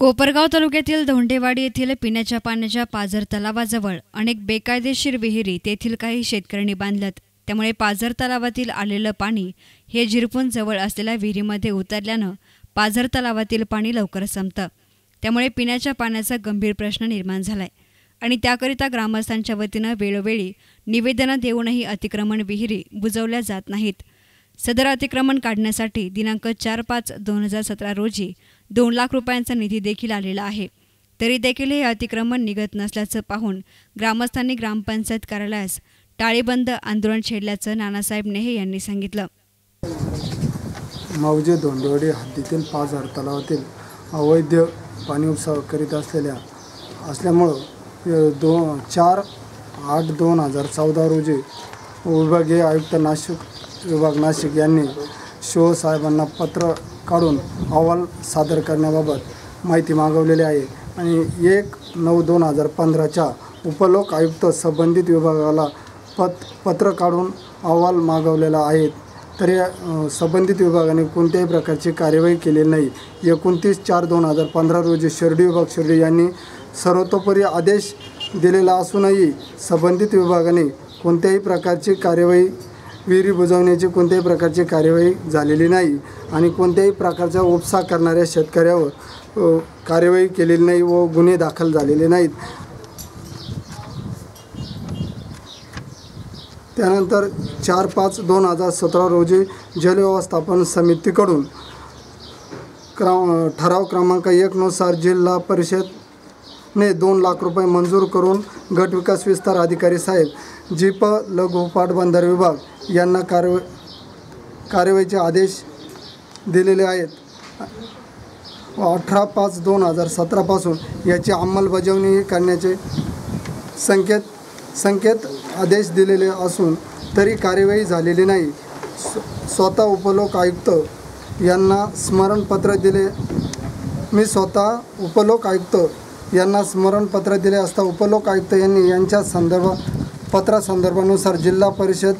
कोपरगाव तालुक्यातील धोंडेवाडी येथील पिण्याच्या पाण्याच्या पाझर तलावाजवळ अनेक बेकायदेशीर विहिरी तेथील काही शेतकऱ्यांनी बांधल्यात. त्यामुळे पाझर तलावातील आलेलं पाणी हे झिरपून जवळ असलेल्या विहिरीमध्ये उतरल्यानं पाझर तलावातील पाणी लवकर संपतं. त्यामुळे पिण्याच्या पाण्याचा गंभीर प्रश्न निर्माण झालाय. आणि त्याकरिता ग्रामस्थांच्या वतीनं वेळोवेळी निवेदनं देऊनही अतिक्रमण विहिरी बुजवल्या जात नाहीत. सदर अतिक्रमण काढण्यासाठी दिनांक चार पाच दोन हजार सतरा रोजी दोन लाख रुपयांचा निधी देखील आलेला आहे. तरी देखील हे अतिक्रमण निघत नसल्याचं पाहून ग्रामस्थांनी ग्रामपंचायत कार्यालयास टाळेबंद आंदोलन छेडल्याचं नानासाहेब नेहे यांनी सांगितलं. मौजे दोंडवडी हद्दीतील पाच हजार तलावातील अवैध पाणी उपसा करीत असलेल्या असल्यामुळं दोन दो चार आठ दोन हजार चौदा रोजी विभागीय आयुक्त नाशिक विभाग नाशिक यांनी शिवसाहेबांना पत्र काढून अहवाल सादर करण्याबाबत माहिती मागवलेली आहे. आणि एक नऊ दोन हजार पंधराच्या उपलोक आयुक्त संबंधित विभागाला पत पत्र काढून अहवाल मागवलेला आहे. तरी संबंधित विभागाने कोणत्याही प्रकारची कार्यवाही केलेली नाही. एकोणतीस चार दोन हजार पंधरा रोजी शिर्डी विभाग शिर्डी यांनी सर्वतोपरी आदेश दिलेला असूनही संबंधित विभागाने कोणत्याही प्रकारची कार्यवाही विहिरी बुजवण्याची कोणत्याही प्रकारची कार्यवाही झालेली नाही आणि कोणत्याही प्रकारचा उपसा करणाऱ्या शेतकऱ्यावर कार्यवाही केलेली नाही व गुन्हे दाखल झालेले नाहीत. त्यानंतर चार पाच दोन हजार सतरा रोजी जलव्यवस्थापन समितीकडून क्रा ठराव क्रमांक एकनुसार जिल्हा परिषद ने दोन लाख रुपये मंजूर करून गट विकास विस्तार अधिकारी साहेब जीप लघु पाटबंधारे विभाग यांना कार्य कार्यवाहीचे आदेश दिलेले आहेत. अठरा पाच दोन हजार सतरापासून याची अंमलबजावणी करण्याचे संकेत संकेत आदेश दिलेले असून तरी कार्यवाही झालेली नाही. स्व स्वतः उपलोक आयुक्त यांना स्मरणपत्र दिले. मी स्वतः उपलोक आयुक्त यांना स्मरणपत्र दिले असता उपलोक आयुक्त यांनी यांच्या संदर्भ पत्रासंदर्भानुसार जिल्हा परिषद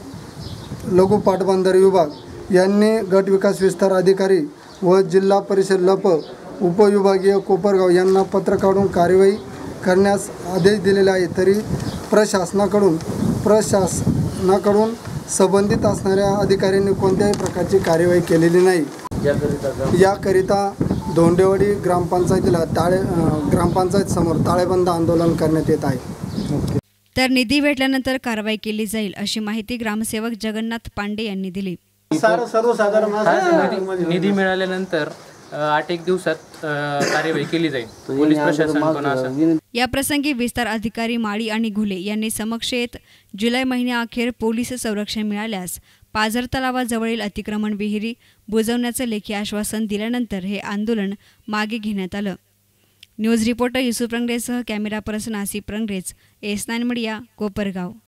लघु पाटबंधारे विभाग यांनी गट विकास विस्तार अधिकारी व जिल्हा परिषद लप उपविभागीय कोपरगाव यांना पत्र काढून कार्यवाही करण्यास आदेश दिलेले आहे तरी प्रशासनाकडून प्रशासनाकडून संबंधित असणाऱ्या अधिकाऱ्यांनी कोणत्याही प्रकारची कार्यवाही केलेली नाही. याकरिता धोंडेवाडी ग्रामपंचायतीला अं, ग्रामपंचायत समोर ताळेबंद आंदोलन करण्यात येत आहे. तर निधी भेटल्यानंतर कारवाई केली जाईल अशी माहिती ग्रामसेवक जगन्नाथ पांडे यांनी दिली. निधी मिळाल्यानंतर आठ एक दिवसात कार्यवाही केली जाईल. पोलीस प्रशासन या प्रसंगी विस्तार अधिकारी माळी आणि घुले यांनी समक्ष येत जुलै महिन्याअखेर पोलीस संरक्षण मिळाल्यास पाझर तलावाजवळील अतिक्रमण विहिरी बुजवण्याचं लेखी आश्वासन दिल्यानंतर हे आंदोलन मागे घेण्यात आलं. News reporter Yusuf रंगरेसह camera person Asif Rangrez S nine media Kopargaon.